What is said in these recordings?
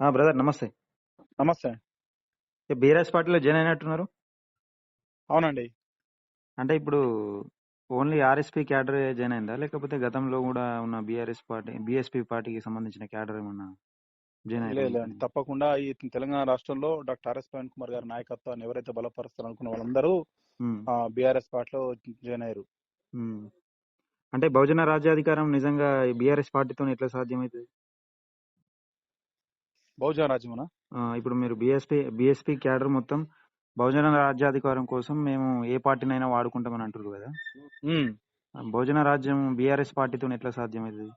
Brother నమస్తే. నమస్తే. BRS పార్టీలో జాయిన్ అయినట్టున్నారు? అవునండి. అంటే ఇప్పుడు ఓన్లీ ఆర్ఎస్పీ క్యాడర్ జాయిన్ అయిందా? లేకపోతే గతంలో కూడా ఉన్న బీఆర్ఎస్ పార్టీ బీఎస్పీ పార్టీకి సంబంధించిన క్యాడర్ ఏమన్నా జాయిన్ అయ్యారు తప్పకుండా ఈ తెలంగాణ రాష్ట్రంలో డాక్టర్ ఆర్ఎస్ ప్రవీణ్ కుమార్ గారి నాయకత్వాన్ని ఎవరైతే బలపరుస్తారు అనుకున్న వాళ్ళందరూ బీఆర్ఎస్ పార్టీలో జాయిన్ అయ్యారు. అంటే బహుజన రాజ్యాధికారం నిజంగా బీఆర్ఎస్ పార్టీతో ఎట్లా సాధ్యమవుతుంది బహుజన రాజ్యమున ఇప్పుడు మీరు బీఎస్పీ బీఎస్పీ క్యాడర్ మొత్తం బహుజన రాజ్యాధికారం కోసం మేము ఏ పార్టీనైనా వాడుకుంటామని అంటారు కదా? బహుజన రాజ్యం బీఆర్ఎస్ పార్టీతో ఎట్లా సాధ్యమవుతుంది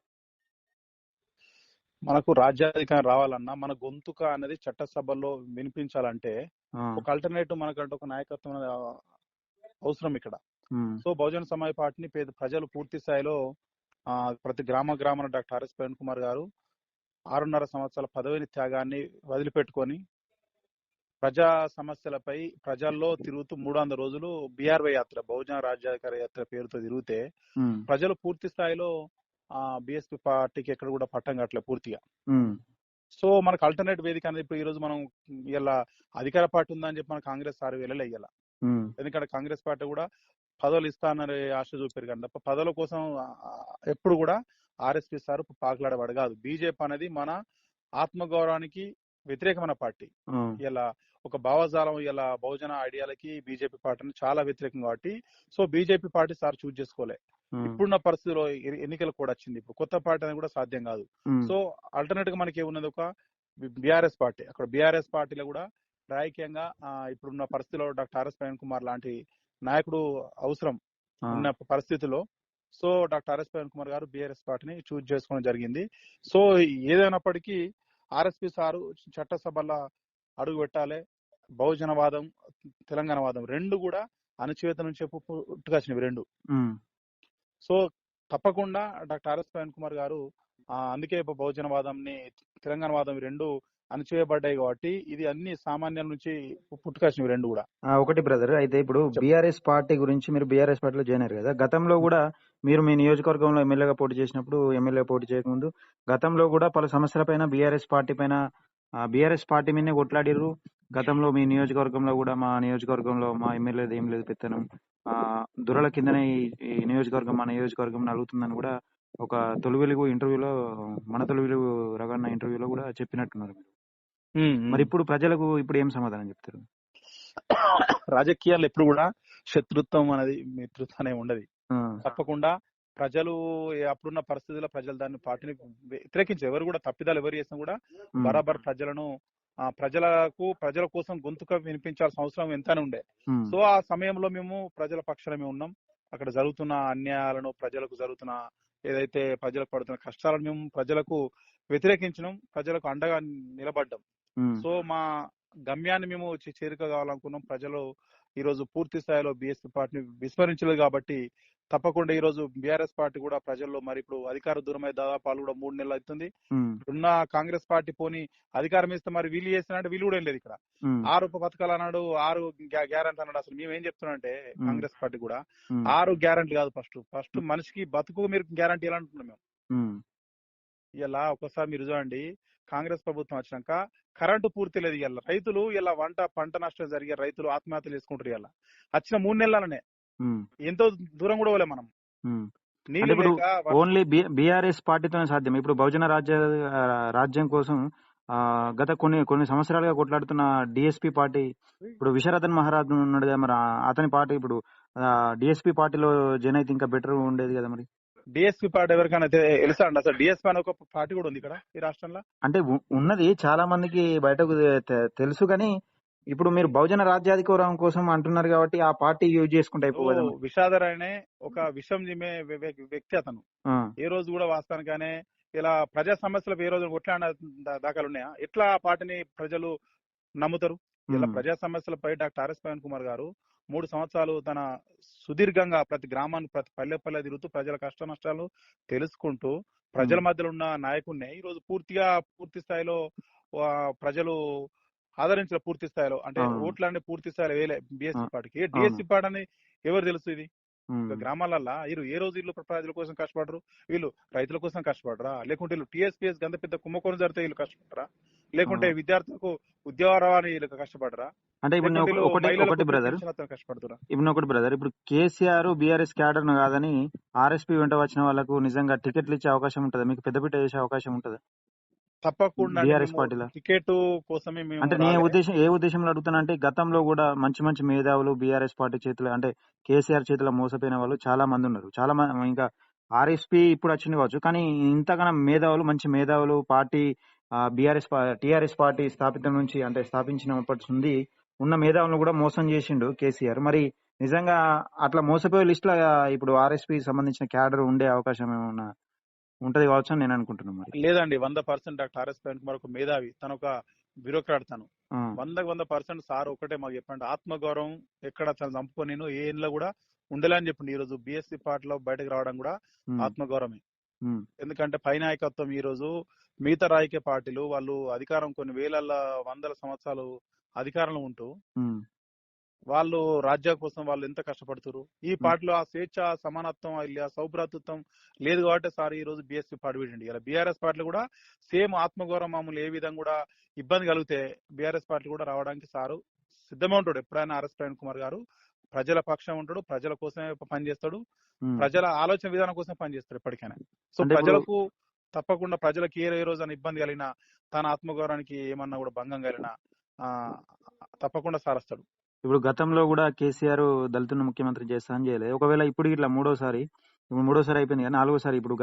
మనకు రాజ్యాధికారం రావాలన్నా మన గొంతుక అనేది చట్టసభల్లో వినిపించాలంటే ఒక అల్టర్నేటివ్ మనకంటే ఒక నాయకత్వం అనేది అవసరం ఇక్కడ. సో బహుజన సమాజ్ పార్టీని పేద ప్రజలు పూర్తి స్థాయిలో ప్రతి గ్రామ గ్రామాన డాక్టర్ ఆర్ఎస్ ప్రవీణ్ కుమార్ గారు ఆరున్నర సంవత్సరాల పదవిని త్యాగాన్ని వదిలిపెట్టుకొని ప్రజా సమస్యలపై ప్రజల్లో తిరుగుతూ మూడు వందల రోజులు బీఆర్వై యాత్ర బహుజన రాజ్యాధికార యాత్ర పేరుతో తిరిగితే ప్రజలు పూర్తి స్థాయిలో ఆ బీఎస్పీ పార్టీకి ఎక్కడ కూడా పట్టం కట్టలే పూర్తిగా. సో మనకు అల్టర్నేట్ వేదిక అనేది ఇప్పుడు ఈ రోజు మనం ఇలా అధికార పార్టీ ఉందని చెప్పి మన కాంగ్రెస్ సార్ వెళ్ళలే ఉమ్, ఎందుకంటే కాంగ్రెస్ పార్టీ కూడా పదవులు ఇస్తానని ఆశ చూపారు కానీ తప్ప పదవుల కోసం ఎప్పుడు కూడా ఆర్ఎస్పీ సార్ పాకులాడేవాడు కాదు. బీజేపీ అనేది మన ఆత్మగౌరవానికి వ్యతిరేకమైన పార్టీ. ఇలా ఒక భావజాలం ఇలా బహుజన ఐడియాలకి బీజేపీ పార్టీని చాలా వ్యతిరేకం కాబట్టి so BJP party sir choose చేసుకోలే. ఇప్పుడున్న పరిస్థితిలో ఎన్నికలు కూడా వచ్చింది. ఇప్పుడు కొత్త పార్టీ అనేది కూడా సాధ్యం కాదు. సో ఆల్టర్నేట్గా మనకి ఏమున్నది ఒక బీఆర్ఎస్ పార్టీ. అక్కడ బీఆర్ఎస్ పార్టీలో కూడా రాజకీయంగా ఇప్పుడున్న పరిస్థితిలో డాక్టర్ ఆర్ఎస్ ప్రవీణ్ కుమార్ లాంటి నాయకుడు అవసరం ఉన్న పరిస్థితిలో so doctor RS Praveen Kumar garu BRS పార్టీని చూజ్ చేసుకోవడం జరిగింది. సో ఏదైనప్పటికీ ఆర్ఎస్పీ సారు చట్టసభలో అడుగు పెట్టాలి బహుజనవాదం తెలంగాణ వాదం రెండు కూడా అణచివేత నుంచి పుట్టుకొచ్చినవి రెండు. సో తప్పకుండా డాక్టర్ ఆర్ఎస్ ప్రవీణ్ కుమార్ గారు అందుకే బహుజనవాదంని తెలంగాణ వాదం రెండు అణచివేయబడ్డాయి కాబట్టి ఇది అన్ని సామాన్యుల నుంచి పుట్టుకొచ్చినవి రెండు కూడా. ఒకటి బ్రదర్ అయితే ఇప్పుడు బీఆర్ఎస్ పార్టీ గురించి మీరు బీఆర్ఎస్ పార్టీలో జాయిన్ అయ్యారు కదా గతంలో కూడా మీరు మీ నియోజకవర్గంలో ఎమ్మెల్యేగా పోటీ చేసినప్పుడు ఎమ్మెల్యే పోటీ చేయకముందు గతంలో కూడా పలు సమస్యల పైన బీఆర్ఎస్ పార్టీ పైన బీఆర్ఎస్ పార్టీ మీదనే కొట్లాడిర్రు. గతంలో మీ నియోజకవర్గంలో కూడా మా నియోజకవర్గంలో మా ఎమ్మెల్యేది ఏం లేదు పెత్తనం. ఆ దురల కిందనే ఈ- ఈ నియోజకవర్గం మా నియోజకవర్గం నలుగుతుందని కూడా ఒక తొలి వెలుగు ఇంటర్వ్యూలో మన తొలి వెలుగు రగన్న ఇంటర్వ్యూలో కూడా చెప్పినట్టున్నారు. మరి ఇప్పుడు ప్రజలకు ఇప్పుడు ఏం సమాధానం చెప్తారు? రాజకీయాలు ఎప్పుడు కూడా శత్రుత్వం అనేది మిత్రుత్వం అనేది ఉండదు. తప్పకుండా ప్రజలు అప్పుడున్న పరిస్థితుల్లో ప్రజలు దాన్ని పార్టీని వ్యతిరేకించారు. ఎవరు కూడా తప్పిదాలు ఎవరు చేసినా కూడా బరాబర్ ప్రజలను ఆ ప్రజలకు ప్రజల కోసం గొంతుక వినిపించాల్సిన అవసరం ఎంతనే ఉండే. సో ఆ సమయంలో మేము ప్రజల పక్షాన మేము ఉన్నాం. అక్కడ జరుగుతున్న అన్యాయాలను ప్రజలకు జరుగుతున్న ఏదైతే ప్రజలకు పడుతున్న కష్టాలను మేము ప్రజలకు వ్యతిరేకించినాం. ప్రజలకు అండగా నిలబడ్డాం. సో మా గమ్యాన్ని మేము చే- చేరుక కావాలనుకున్నాం. ప్రజలు ఈ రోజు పూర్తి స్థాయిలో బీఎస్పీ పార్టీని విస్మరించలేదు కాబట్టి తప్పకుండా ఈ రోజు బీఆర్ఎస్ పార్టీ కూడా ప్రజల్లో మరి ఇప్పుడు అధికార దూరమై దాదాపు వాళ్ళు కూడా మూడు నెలలు అవుతుంది. ఉన్న కాంగ్రెస్ పార్టీ పోని అధికారం ఇస్తే మరి వీళ్ళు చేసినట్టు వీళ్ళు కూడా లేదు ఇక్కడ. ఆరు పథకాలు అన్నాడు ఆరు గ్యారంటీ అన్నాడు. అసలు మేము ఏం చెప్తున్నామంటే. కాంగ్రెస్ పార్టీ కూడా ఆరు గ్యారంటీ కాదు ఫస్ట్. ఫస్ట్ మనిషికి బతుకు మీరు గ్యారంటీ ఎలా అంటున్నాం మేము ఇలా ఒకసారి మీరు చూడండి కాంగ్రెస్ ప్రభుత్వం వచ్చినాక కరెంటు పూర్తి లేదు ఇలా రైతులు ఇలా వంట పంట నష్టం జరిగే రైతులు ఆత్మహత్యలు చేసుకుంటారు ఇలా వచ్చిన మూడు నెలలనే. ఎంతో దూరం కూడా పోలే మనం. ఇప్పుడు ఓన్లీ బీఆర్ఎస్ పార్టీతోనే సాధ్యం. ఇప్పుడు బహుజన రాజ్య రాజ్యం కోసం గత కొన్ని కొన్ని సంవత్సరాలుగా కొట్లాడుతున్న డిఎస్పీ పార్టీ ఇప్పుడు విశ్వరథన్ మహారాజ్ ఉన్నాడు కదా మరి అతని పార్టీ ఇప్పుడు డిఎస్పీ పార్టీలో జన్ అయితే ఇంకా బెటర్ ఉండేది కదా మరి? డిఎస్పీ పార్టీ ఎవరికైనా తెలుసా అండి అసలు డిఎస్పీ అనే ఒక పార్టీ కూడా ఉంది ఇక్కడ ఈ రాష్ట్రంలో. అంటే ఉన్నది చాలా మందికి బయటకు తెలుసు కానీ ఇప్పుడు మీరు బహుజన రాజ్యాధికారం కోసం అంటున్నారు కాబట్టి ఆ పార్టీ యూజ్ చేసుకుంటే అయిపోయి కదా మరి. విషాదర్ అనే ఒక విషం జిమ్మే వ్య- వ్య- వ్యక్తి అతను. ఏ రోజు కూడా వాస్తవానికనే ఇలా ప్రజా సమస్యలకు ఏ రోజు కొట్లాడిన దాఖలు ఉన్నాయా? ఎట్లా ఆ పార్టీని ప్రజలు నమ్ముతారు? ఇలా ప్రజా సమస్యలపై డాక్టర్ ఆర్ఎస్ ప్రవీణ్ కుమార్ గారు మూడు సంవత్సరాలు తన సుదీర్ఘంగా ప్రతి గ్రామాన్ని ప్రతి పల్లె పల్లె తిరుగుతూ ప్రజల కష్ట నష్టాలు తెలుసుకుంటూ ప్రజల. మధ్యలో ఉన్న నాయకుడిని ఈ రోజు పూర్తిగా పూర్తి స్థాయిలో ప్రజలు ఆదరించిన పూర్తి స్థాయిలో అంటే. ఓట్లన్నీ పూర్తి స్థాయిలో వేయలే బీఎస్పీ అవును. పార్టీకి డిఎస్పీ పార్టీ అని ఎవరు తెలుసు ఇది గ్రామాలల్లో వీరు ఏ రోజు వీళ్ళు ప్రజల కోసం కష్టపడరు వీళ్ళు రైతుల కోసం కష్టపడరా లేకుంటే వీళ్ళు టీఎస్పీఎస్ గంత పెద్ద కుంభకోణం జరిగితే వీళ్ళు కష్టపడరా లేకుంటే. విద్యార్థులకు ఉద్యోగాన్ని కష్టపడరా అంటే ఇప్పుడు ఒకటి ఒకటి బ్రదర్. ఇప్పుడు ఒకటి బ్రదర్. ఇప్పుడు కేసీఆర్ బీఆర్ఎస్ క్యాడర్ కాదని ఆర్ఎస్పీ వెంట వచ్చిన వాళ్ళకు నిజంగా టికెట్లు ఇచ్చే అవకాశం ఉంటుందా. మీకు పెద్దపీట వేసే అవకాశం ఉంటుందా. తప్పకుండా బీఆర్ఎస్ పార్టీలో టికెట్ కోసమే మేము అంటే నేను. ఉద్దేశం ఏ ఉద్దేశంలో అడుగుతున్నా అంటే గతంలో కూడా మంచి మంచి మేధావులు బీఆర్ఎస్ పార్టీ చేతిలో అంటే కేసీఆర్ చేతిలో మోసపోయిన వాళ్ళు చాలా మంది ఉన్నారు. చాలా మంది ఇంకా ఆర్ఎస్పీ ఇప్పుడు వచ్చింది కావచ్చు కానీ ఇంతకన్నా మేధావులు మంచి మేధావులు పార్టీ బీఆర్ఎస్ టీఆర్ఎస్ పార్టీ స్థాపితం నుంచి అంటే స్థాపించినప్పటి నుండి ఉన్న మేధావులను కూడా మోసం చేసిండు కేసీఆర్ మరి నిజంగా అట్లా మోసపోయే లిస్ట్లో ఇప్పుడు ఆర్ఎస్పీ సంబంధించిన క్యాడర్ ఉండే అవకాశం ఏమన్నా ఉంటది కావచ్చు అని నేను అనుకుంటున్నాను మరి. లేదండి వంద percent doctor RS Praveen Kumar ఒక మేధావి. తను ఒక బ్యూరోక్రాట్ తను. వందకు వంద పర్సెంట్ సార్ ఒకటే మాకు చెప్పండి. ఆత్మగౌరవం ఎక్కడ తను చంపుకొని నేను ఏ ఇంట్లో కూడా ఉండలేని చెప్పండి. ఈ రోజు బీఎస్సీ పార్టీలో బయటకు రావడం కూడా ఆత్మగౌరవమే. ఎందుకంటే పై నాయకత్వం ఈ రోజు మిగతా రాజకీయ పార్టీలు వాళ్ళు అధికారం కొన్ని వేల వందల సంవత్సరాలు అధికారంలో ఉంటూ వాళ్ళు రాజ్యం కోసం వాళ్ళు ఎంత కష్టపడుతున్నారు ఈ పార్టీలో ఆ స్వేచ్ఛ సమానత్వం ఇలా సౌభ్రాతృత్వం లేదు కాబట్టి సార్ ఈ రోజు బీఎస్పీ పార్టీ పెట్టండి ఇలా బీఆర్ఎస్ పార్టీలు కూడా సేమ్ ఆత్మగౌరవం మామూలు ఏ విధంగా కూడా ఇబ్బంది కలిగితే బీఆర్ఎస్ పార్టీ కూడా రావడానికి సారు సిద్ధమే ఉంటాడు. ఎప్పుడైనా ఆర్ఎస్ ప్రవీణ్ కుమార్ గారు ప్రజల పక్షం ఉంటాడు. ప్రజల కోసమే పనిచేస్తాడు. ప్రజల ఆలోచన విధానం కోసం పనిచేస్తాడు ఎప్పటికైనా. సో ప్రజలకు తప్పకుండా ప్రజలకు ఏ ఏ రోజున ఇబ్బంది కలిగినా తన ఆత్మగౌరవానికి ఏమన్నా కూడా భంగం కలిగినా ఆ, తప్పకుండా సారస్తాడు. ఇప్పుడు గతంలో కూడా కేసీఆర్ దళితులను ముఖ్యమంత్రి చేస్తా అని చేయలేదు. ఒకవేళ ఇప్పుడు ఇట్లా మూడోసారి ఇప్పుడు మూడోసారి అయిపోయింది కానీ నాలుగోసారి ఇప్పుడు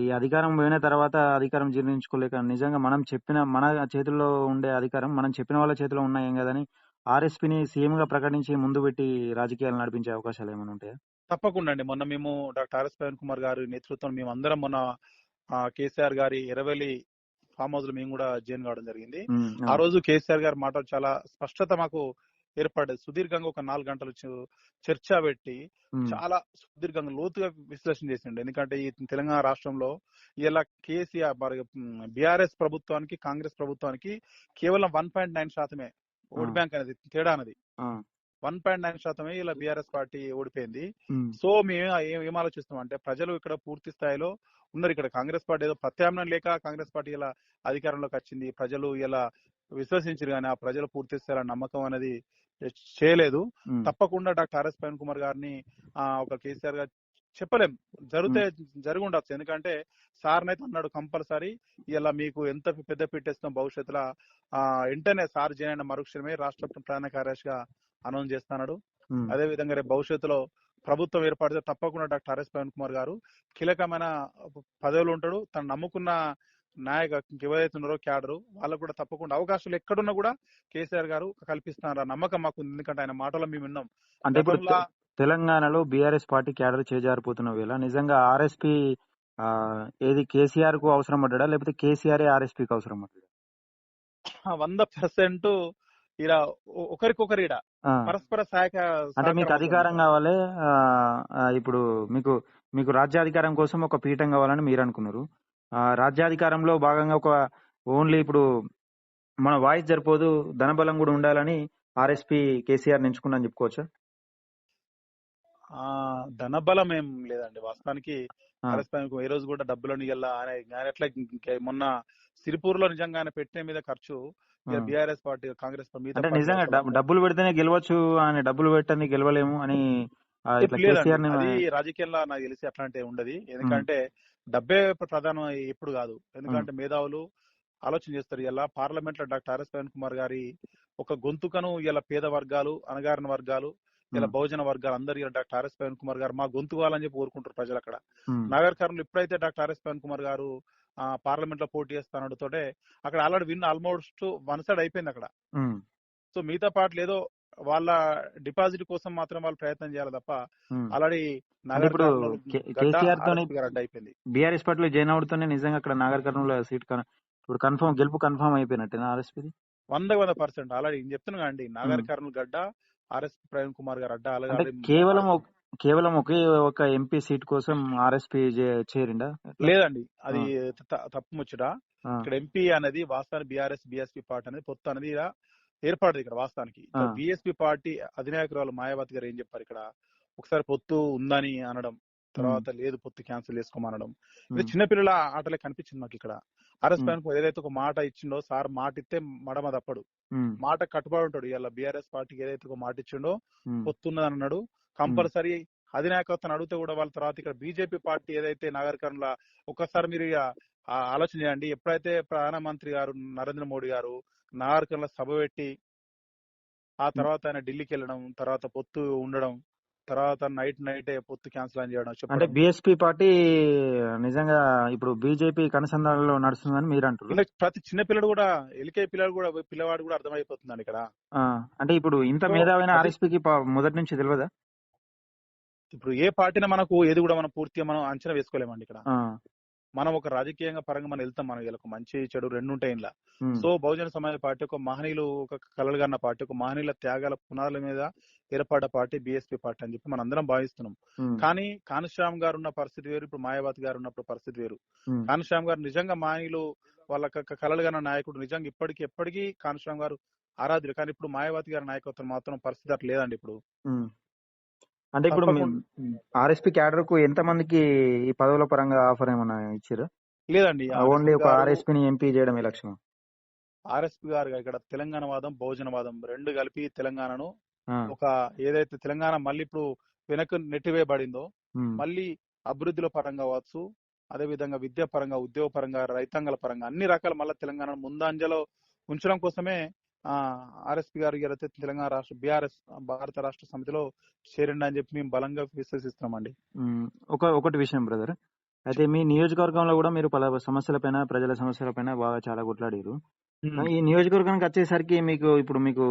ఈ అధికారం పోయిన తర్వాత అధికారం జీర్ణించుకోలేక నిజంగా మనం చెప్పిన మన చేతుల్లో ఉండే అధికారం మనం చెప్పిన వాళ్ళ చేతిలో ఉన్నాయేం కదని ఆర్ఎస్పీని సీఎం గా ప్రకటించి ముందు పెట్టి రాజకీయాలు నడిపించే అవకాశాలు ఏమైనా ఉంటాయా? తప్పకుండా అండి. మొన్న మేము డాక్టర్ ఆర్ఎస్ ప్రవీణ్ కుమార్ గారి నేతృత్వం మేము అందరం మొన్న కేసీఆర్ గారి ఎరవెల్లి ఫామ్ హౌస్లో మేము కూడా జాయిన్ కావడం జరిగింది. ఆ రోజు కేసీఆర్ గారి మాటలు చాలా స్పష్టత మాకు ఏర్పడ్డది సుదీర్ఘంగా ఒక నాలుగు గంటలు చర్చ పెట్టి చాలా సుదీర్ఘంగా లోతుగా విశ్లేషణ చేసిండు. ఎందుకంటే ఈ తెలంగాణ రాష్ట్రంలో ఇలా కేసీఆర్ బీఆర్ఎస్ ప్రభుత్వానికి కాంగ్రెస్ ప్రభుత్వానికి కేవలం వన్ పాయింట్ నైన్ శాతమే ఓట్. బ్యాంక్ అనేది తేడా అనేది. వన్ పాయింట్ నైన్ శాతమే ఇలా బీఆర్ఎస్ పార్టీ ఓడిపోయింది. సో మేము ఏం ఏం ఆలోచిస్తున్నాం అంటే ప్రజలు ఇక్కడ పూర్తి స్థాయిలో ఉన్నారు. ఇక్కడ కాంగ్రెస్ పార్టీ ఏదో ప్రత్యామ్నాయం లేక కాంగ్రెస్ పార్టీ ఇలా అధికారంలోకి వచ్చింది. ప్రజలు ఇలా విశ్వసించారు కానీ ఆ ప్రజలు పూర్తి స్థాయిలో నమ్మకం అనేది చేయలేదు. తప్పకుండా డాక్టర్ ఆర్ఎస్ ప్రవీణ్ కుమార్ గారిని ఆ, ఒక కేసీఆర్ గారు చెప్పలేం. జరిగితే జరిగి ఉండొచ్చు ఎందుకంటే సార్ అయితే అన్నాడు కంపల్సరీ. ఇలా మీకు ఎంత పెద్ద పెట్టేస్తాం భవిష్యత్తులో ఆ వెంటనే సార్ జైన్ అయిన మరుక్షణమే రాష్ట్ర ప్రధాన కార్యదర్శిగా అనౌన్స్ చేస్తున్నాడు అదే విధంగా రేపు భవిష్యత్తులో ప్రభుత్వం ఏర్పడితే తప్పకుండా డాక్టర్ ఆర్ఎస్ ప్రవీణ్ కుమార్ గారు కీలకమైన పదవులు ఉంటాడు. తను నమ్ముకున్న నాయక ఎవరైతే ఉన్నారో క్యాడరు వాళ్ళకు కూడా తప్పకుండా అవకాశాలు ఎక్కడున్నా కూడా కేసీఆర్ గారు కల్పిస్తున్నారు నమ్మకం మాకు. ఎందుకంటే ఆయన మాటలో మేము విన్నాం. అంటే తెలంగాణలో బీఆర్ఎస్ పార్టీ క్యాడర్ చేజారిపోతున్న వేళ నిజంగా ఆర్ఎస్పీ ఏది కేసీఆర్కు అవసరం పడ్డా లేకపోతే కేసీఆర్ ఆర్ఎస్పీకి అవసరం పడ్డా వంద పర్సెంట్ ఇలా ఒకరికొకరు ఈడ పరస్పర సహాయక అంటే మీకు అధికారం కావాలి ఇప్పుడు మీకు మీకు రాజ్యాధికారం కోసం ఒక పీఠం కావాలని మీరు అనుకున్నారు. రాజ్యాధికారంలో భాగంగా ఒక ఓన్లీ ఇప్పుడు మన వాయిస్ సరిపోదు ధనబలం కూడా ఉండాలని ఆర్ఎస్పీ కేసీఆర్ ఎంచుకున్నా చెప్పుకోవచ్చా? ఆ ధనబలం ఏం లేదండి. వాస్తవానికి ప్రవీణ్ ఏ రోజు కూడా డబ్బులను ఆయన ఆయన ఎట్లా మొన్న సిరిపూర్లో నిజంగా ఆయన పెట్టే మీద ఖర్చు. బీఆర్ఎస్ పార్టీ కాంగ్రెస్ పార్టీలు నిజంగా డబ్బులు పెడితేనే గెలవచ్చు అని డబ్బులు పెట్టని గెలవలేము అని రాజకీయంలో నాకు తెలిసి అట్లాంటి ఉండదు. ఎందుకంటే డబ్బే ప్రధానం ఎప్పుడు కాదు. ఎందుకంటే మేధావులు ఆలోచన చేస్తారు. ఇలా పార్లమెంట్లో డాక్టర్ ఆర్ఎస్ ప్రవీణ్ కుమార్ గారి ఒక గొంతుకను ఇలా పేద వర్గాలు అణగారిన వర్గాలు ఇలా బహుజన వర్గాలు అందరు ఇలా డాక్టర్ ఆర్ఎస్ ప్రవీణ్ కుమార్ గారు మా గొంతు కావాలని చెప్పి కోరుకుంటారు ప్రజలు అక్కడ ఉమ్, నాగర్ కర్నూలు ఎప్పుడైతే డాక్టర్ ఆర్ఎస్ ప్రవీణ్ కుమార్ గారు ఆ పార్లమెంట్లో పోటీ చేస్తానడు తోటే అక్కడ already win almost one side అయిపోయింది అక్కడ. సో మిగతా పార్టీలు ఏదో వాళ్ళ డిపాజిట్ కోసం మాత్రం వాళ్ళు ప్రయత్నం చేయాలి తప్ప. ఆల్రెడీ ఇప్పుడు కేసీఆర్ తోని బీఆర్ఎస్ పార్టీలో జాయిన్ అవడంతోనే నిజంగా అక్కడ నాగర్ కర్నూలు సీట్ ఇప్పుడు కన్ఫర్మ్ గెలుపు కన్ఫర్మ్ అయిపోయినట్టేనా ఆర్ఎస్పీ వంద వంద పర్సెంట్. ఆల్రెడీ నేను చెప్తున్నా అండి. నాగర్. కర్నూలు గడ్డ ఆర్ఎస్ ప్రవీణ్ కుమార్ గారు అడ్డ అలాగే కేవలం కేవలం ఒకే ఒక ఎంపీ సీట్ కోసం ఆర్ఎస్పీ చేరిండా? లేదండి. అది తప్పు ముచ్చట. ఇక్కడ ఎంపీ అనేది వాస్తవానికి బీఆర్ఎస్ బీఎస్పీ పార్టీ అనేది పొత్తు అనేది ఏర్పడదు ఇక్కడ వాస్తవానికి. బీఎస్పీ పార్టీ అధినాయకురాలు మాయావతి గారు ఏం చెప్పారు ఇక్కడ? ఒకసారి పొత్తు ఉందని అనడం తర్వాత లేదు పొత్తు క్యాన్సిల్ చేసుకోమనడం ఇది చిన్నపిల్లల ఆటలే కనిపించింది మాకు ఇక్కడ. ఆర్ఎస్ కుమార్ ఏదైతే ఒక మాట ఇచ్చిండో సార్ మాట ఇస్తే మడమ తప్పడు. మాట కట్టుబడి ఉంటాడు. ఇలా బీఆర్ఎస్ పార్టీకి ఏదైతే ఒక మాట ఇచ్చిండో ఉమ్, పొత్తున్నది అన్నాడు. కంపల్సరీ అధినాయకత్వం అడిగితే కూడా వాళ్ళ తర్వాత ఇక్కడ బీజేపీ పార్టీ ఏదైతే నాగరికంలో ఒక్కసారి మీరు ఆలోచన చేయండి. ఎప్పుడైతే ప్రధానమంత్రి గారు నరేంద్ర మోడీ గారు నాగరికంలో సభ పెట్టి ఆ తర్వాత ఆయన ఢిల్లీకి వెళ్ళడం తర్వాత పొత్తు ఉండడం తర్వాత నైట్ నైట్ పొత్తు క్యాన్సిల్ అని చేయడం అంటే బిఎస్పీ పార్టీ నిజంగా ఇప్పుడు బీజేపీ కనుసంధానంలో నడుస్తుందని మీరు అంటారు ప్రతి చిన్న పిల్లడు కూడా ఎలికే పిల్లడు కూడా పిల్లవాడు కూడా అర్థమైపోతుందండి ఇక్కడ. అంటే ఇప్పుడు ఇంత మేధావైన ఆర్ఎస్పీకి మొదటి నుంచి తెలియదా ఇప్పుడు ఏ పార్టీని మనకు ఏది కూడా మనం పూర్తిగా మనం అంచనా వేసుకోలేమండి ఇక్కడ. మనం ఒక రాజకీయంగా పరంగా మనం వెళ్తాం మనం ఒక మంచి చెడు రెండు ఉంటాయి ఇలా సో బహుజన సమాజ పార్టీ ఒక మహనీయులు ఒక కలలుగన్న పార్టీ ఒక మహనీయుల త్యాగాల పునాదుల మీద ఏర్పడ్డ పార్టీ బీఎస్పీ పార్టీ అని చెప్పి మనం అందరం భావిస్తున్నాం కానీ కానుశ్యామ్ గారు ఉన్న పరిస్థితి వేరు ఇప్పుడు మాయావతి గారు ఉన్నప్పుడు పరిస్థితి వేరు. ఉమ్, కానుశ్యామ్ గారు నిజంగా మహనీయులు వాళ్ళ క- కలలుగన్న నాయకుడు నిజంగా ఇప్పటికి ఎప్పటికీ కానుశ్యామ్ గారు ఆరాధ్యులు. కానీ ఇప్పుడు మాయావతి గారి నాయకత్వం మాత్రం పరిస్థితి అట్లా లేదండి ఇప్పుడు. అంటే ఇప్పుడు. ఆర్ఎస్పీ క్యాడర్కు ఎంత మందికి ఈ పదవుల పరంగా ఆఫర్ ఏమైనా ఇచ్చారు? లేదండి ఓన్లీ ఒక ఆర్ఎస్పీని ఎంపీ చేయడం లక్ష్యం ఆర్ఎస్పీ గారు ఇక్కడ తెలంగాణ వాదం బహుజన వాదం రెండు కలిపి తెలంగాణను ఒక ఏదైతే తెలంగాణ మళ్ళీ ఇప్పుడు వెనక్కి నెట్టివేయబడిందో మళ్ళీ అభివృద్ధిలో పరంగా కావచ్చు అదే విధంగా విద్యా పరంగా ఉద్యోగ పరంగా రైతాంగాల పరంగా అన్ని రకాల మళ్ళీ తెలంగాణ ముందంజలో ఉంచడం కోసమే ఆర్ఎస్పీ గారు ఏదైతే తెలంగాణ రాష్ట్ర బీఆర్ఎస్ భారత రాష్ట్ర సమితిలో చేరండి అని చెప్పి మేము బలంగా విశ్వసిస్తున్నామండి. ఉమ్, ఒక ఒకటి విషయం బ్రదర్. అయితే మీ నియోజకవర్గంలో కూడా మీరు పలు సమస్యలపైన ప్రజల సమస్యలపైన బాగా చాలా కొట్లాడారు. ఈ నియోజకవర్గానికి వచ్చేసరికి మీకు ఇప్పుడు మీకు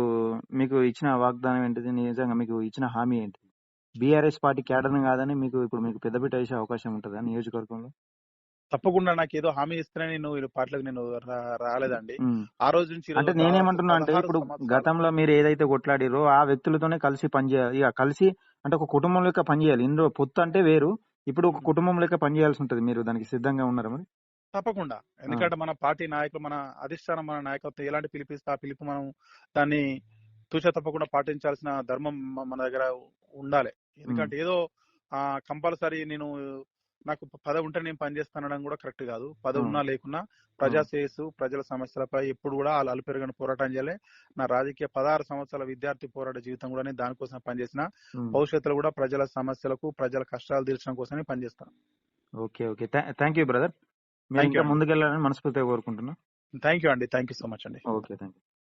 మీకు ఇచ్చిన వాగ్దానం ఏంటిది? నిజంగా మీకు ఇచ్చిన హామీ ఏంటిది బీఆర్ఎస్ పార్టీ క్యాడర్ కాదని మీకు ఇప్పుడు మీకు పెద్దపీట వేసే అవకాశం ఉంటుందా నియోజకవర్గంలో? తప్పకుండా నాకు ఏదో హామీ ఇస్తేనే నేను ఈ పార్టీలకు నేను రాలేదండి. ఆ రోజు నుంచి అంటే నేనేమంటున్నా అంటే ఇప్పుడు గతంలో మీరు ఏదైతే కొట్లాడిరో ఆ వ్యక్తులతోనే కలిసి పనిచేయాలి ఇక కలిసి అంటే ఒక కుటుంబం లెక్క పనిచేయాలి ఇందులో పొత్తు అంటే వేరు. ఇప్పుడు ఒక కుటుంబం లెక్క పనిచేయాల్సి ఉంటది. మీరు దానికి సిద్ధంగా ఉన్నారా మరి? తప్పకుండా. ఎందుకంటే మన పార్టీ నాయకులు మన అధిష్టానం మన నాయకత్వం ఎలాంటి పిలిపిస్తే ఆ పిలుపు మనం దాన్ని తూచ తప్పకుండా పాటించాల్సిన ధర్మం మన దగ్గర ఉండాలి. ఎందుకంటే ఏదో ఆ కంపల్సరీ నేను నాకు పదవి ఉంటే నేను పనిచేస్తానడం కూడా కరెక్ట్ కాదు. పదవి ఉన్నా లేకున్నా ప్రజా శ్రేయస్సు ప్రజల సమస్యలపై ఎప్పుడు కూడా వాళ్ళు అలుపెరగని పోరాటం చేయాలి. నా రాజకీయ పదహారు సంవత్సరాల విద్యార్థి పోరాట జీవితం కూడా నేను దానికోసం పనిచేసిన. భవిష్యత్తులో కూడా ప్రజల సమస్యలకు ప్రజల కష్టాలు తీర్చడం కోసమే పనిచేస్తాను okay okay. Thank you brother. ముందుకెళ్ళాలని మనస్ఫూర్తిగా కోరుకుంటున్నా. థ్యాంక్ యూ అండి. థ్యాంక్ యూ సో మచ్ అండి. Okay thank you.